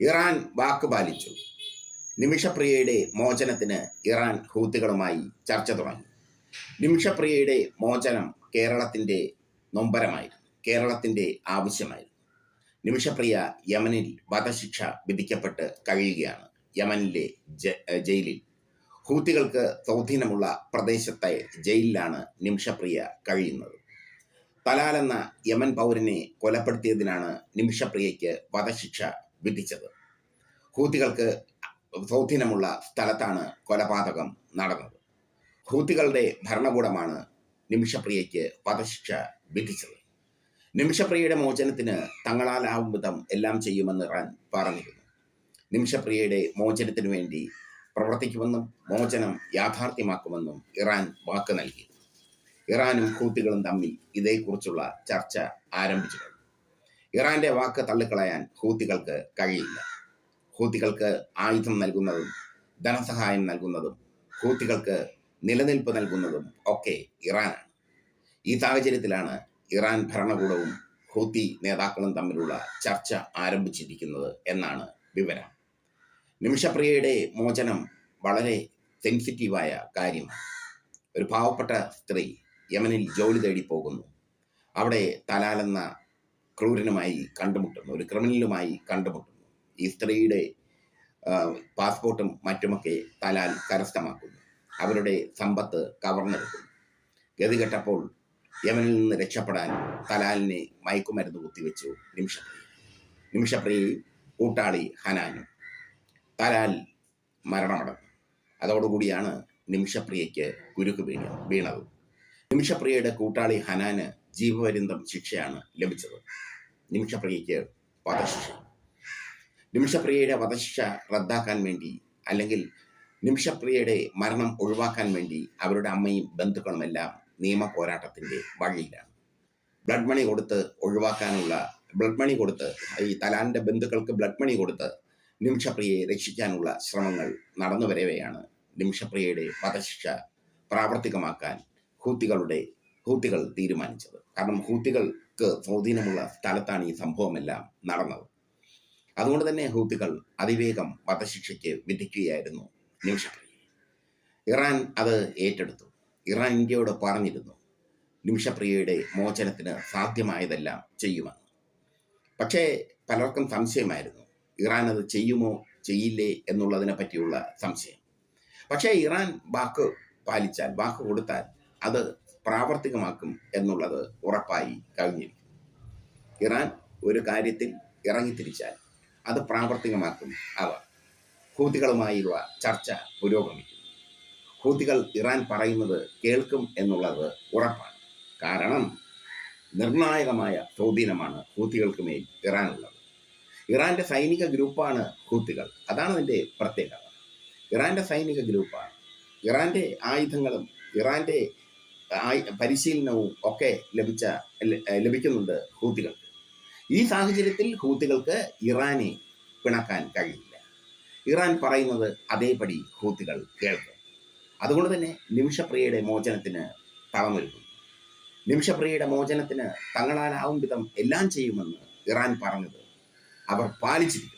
Iran വാക്ക് പാലിച്ചു. നിമിഷപ്രിയയുടെ മോചനത്തിന് ഇറാൻ ഹൂത്തികളുമായി ചർച്ച തുടങ്ങി. നിമിഷപ്രിയയുടെ മോചനം കേരളത്തിന്റെ നൊമ്പരമായിരുന്നു. കേരളത്തിന്റെ ആവശ്യമായിരുന്നു. നിമിഷപ്രിയ യമനിൽ വധശിക്ഷ വിധിക്കപ്പെട്ട് കഴിയുകയാണ്. യമനിലെ ജയിലിൽ. ഹൂത്തികൾക്ക് സ്വാധീനമുള്ള പ്രദേശത്തെ ജയിലിലാണ് നിമിഷപ്രിയ കഴിയുന്നത്. തലാലെന്ന യമൻ പൗരനെ കൊലപ്പെടുത്തിയതിനാണ് നിമിഷപ്രിയയ്ക്ക് വധശിക്ഷ വിധിച്ചത്. ഹൂത്തികൾക്ക് സ്വാധീനമുള്ള സ്ഥലത്താണ് കൊലപാതകം നടന്നത്. ഹൂത്തികളുടെ ഭരണകൂടമാണ് നിമിഷപ്രിയയ്ക്ക് വധശിക്ഷ വിധിച്ചത്. നിമിഷപ്രിയയുടെ മോചനത്തിന് തങ്ങളാലാവും വിധം എല്ലാം ചെയ്യുമെന്ന് റാൻ പറഞ്ഞിരുന്നു. നിമിഷപ്രിയയുടെ മോചനത്തിനു വേണ്ടി പ്രവർത്തിക്കുമെന്നും മോചനം യാഥാർത്ഥ്യമാക്കുമെന്നും ഇറാൻ വാക്ക് നൽകി. ഇറാനും ഹൂത്തികളും തമ്മിൽ ഇതേക്കുറിച്ചുള്ള ചർച്ച ആരംഭിച്ചു ഇറാന്റെ വാക്ക് തള്ളിക്കളയാൻ ഹൂത്തികൾക്ക് കഴിയില്ല. ഹൂത്തികൾക്ക് ആയുധം നൽകുന്നതും ധനസഹായം നൽകുന്നതും ഹൂത്തികൾക്ക് നിലനിൽപ്പ് നൽകുന്നതും ഒക്കെ ഇറാനാണ്. ഈ സാഹചര്യത്തിലാണ് ഇറാൻ ഭരണകൂടവും ഹൂത്തി നേതാക്കളും തമ്മിലുള്ള ചർച്ച ആരംഭിച്ചിരിക്കുന്നത് എന്നാണ് വിവരം. നിമിഷപ്രിയയുടെ മോചനം വളരെ സെൻസിറ്റീവായ കാര്യമാണ്. ഒരു പാവപ്പെട്ട സ്ത്രീ യമനിൽ ജോലി തേടി പോകുന്നു അവിടെ തലാലെന്ന ക്രൂരനുമായി കണ്ടുമുട്ടുന്നു ഒരു ക്രിമിനലുമായി കണ്ടുമുട്ടുന്നു. ഈ സ്ത്രീയുടെ പാസ്പോർട്ടും മറ്റുമൊക്കെ തലാൽ കരസ്ഥമാക്കുന്നു. അവരുടെ സമ്പത്ത് കവർന്നെടുക്കുന്നു. ഗതികെട്ടപ്പോൾ യമനിൽ നിന്ന് രക്ഷപ്പെടാൻ തലാലിനെ മയക്കുമരുന്ന് കുത്തിവെച്ചു നിമിഷപ്രിയ. നിമിഷപ്രിയ കൂട്ടാളി ഹനാനും. തലാൽ മരണമടഞ്ഞു. അതോടുകൂടിയാണ് നിമിഷപ്രിയയ്ക്ക് കുരുക്ക് വീണ വീണത്. നിമിഷപ്രിയയുടെ കൂട്ടാളി ഹനാന് ജീവപര്യന്തം ശിക്ഷയാണ് ലഭിച്ചത്. നിമിഷപ്രിയയ്ക്ക് വധശിക്ഷ. നിമിഷപ്രിയയുടെ വധശിക്ഷ റദ്ദാക്കാൻ വേണ്ടി അല്ലെങ്കിൽ നിമിഷപ്രിയയുടെ മരണം ഒഴിവാക്കാൻ വേണ്ടി അവരുടെ അമ്മയും ബന്ധുക്കളും എല്ലാം നിയമ പോരാട്ടത്തിന്റെ വഴിയിലാണ്. ബ്ലഡ് മണി കൊടുത്ത് ഒഴിവാക്കാനുള്ള ബ്ലഡ് മണി കൊടുത്ത് ഈ തലാന്റെ ബന്ധുക്കൾക്ക് ബ്ലഡ് മണി കൊടുത്ത് നിമിഷപ്രിയയെ രക്ഷിക്കാനുള്ള ശ്രമങ്ങൾ നടന്നു വരവെയാണ് നിമിഷപ്രിയയുടെ വധശിക്ഷ പ്രാവർത്തികമാക്കാൻ ഹൂത്തികളുടെ ഹൂത്തികൾ തീരുമാനിച്ചത്. കാരണം ഹൂത്തികൾക്ക് സ്വാധീനമുള്ള സ്ഥലത്താണ് ഈ സംഭവമെല്ലാം നടന്നത്. അതുകൊണ്ട് തന്നെ ഹൂത്തികൾ അതിവേഗം വധശിക്ഷയ്ക്ക് വിധിക്കുകയായിരുന്നു നിമിഷപ്രിയ. ഇറാൻ അത് ഏറ്റെടുത്തു. ഇറാൻ ഇന്ത്യയോട് പറഞ്ഞിരുന്നു നിമിഷപ്രിയയുടെ മോചനത്തിന് സാധ്യമായതെല്ലാം ചെയ്യുമെന്ന്. പക്ഷേ പലർക്കും സംശയമായിരുന്നു ഇറാൻ അത് ചെയ്യുമോ ചെയ്യില്ലേ എന്നുള്ളതിനെ പറ്റിയുള്ള സംശയം. പക്ഷേ ഇറാൻ വാക്ക് പാലിച്ചാൽ വാക്ക് കൊടുത്താൽ അത് പ്രാവർത്തികമാക്കും എന്നുള്ളത് ഉറപ്പായി കഴിഞ്ഞിരിക്കും ഇറാൻ ഒരു കാര്യത്തിൽ ഇറങ്ങിത്തിരിച്ചാൽ അത് പ്രാവർത്തികമാക്കും അവർ. ഹൂതികളുമായുള്ള ചർച്ച പുരോഗമിക്കും ഹൂതികൾ ഇറാൻ പറയുന്നത് കേൾക്കും എന്നുള്ളത് ഉറപ്പാണ്. കാരണം നിർണായകമായ സ്വാധീനമാണ് ഹൂത്തികൾക്ക് മേൽ ഇറാനുള്ളത്. ഇറാന്റെ സൈനിക ഗ്രൂപ്പാണ് ഹൂത്തികൾ അതാണ് അതിന്റെ പ്രത്യേകത. ഇറാന്റെ സൈനിക ഗ്രൂപ്പാണ്. ഇറാന്റെ ആയുധങ്ങളും ഇറാന്റെ പരിശീലനവും ഒക്കെ ലഭിച്ച ലഭിക്കുന്നുണ്ട് ഹൂത്തികൾക്ക്. ഈ സാഹചര്യത്തിൽ ഹൂത്തികൾക്ക് ഇറാനെ പിണക്കാൻ കഴിയില്ല. ഇറാൻ പറയുന്നത് അതേപടി ഹൂത്തികൾ കേൾക്കും. അതുകൊണ്ട് തന്നെ നിമിഷപ്രിയയുടെ മോചനത്തിന് തളമൊരുക്കുന്നു നിമിഷപ്രിയയുടെ മോചനത്തിന് തങ്ങളാലാവും വിധം എല്ലാം ചെയ്യുമെന്ന് ഇറാൻ പറഞ്ഞത് അവർ പാലിച്ചിരിക്കുന്നു.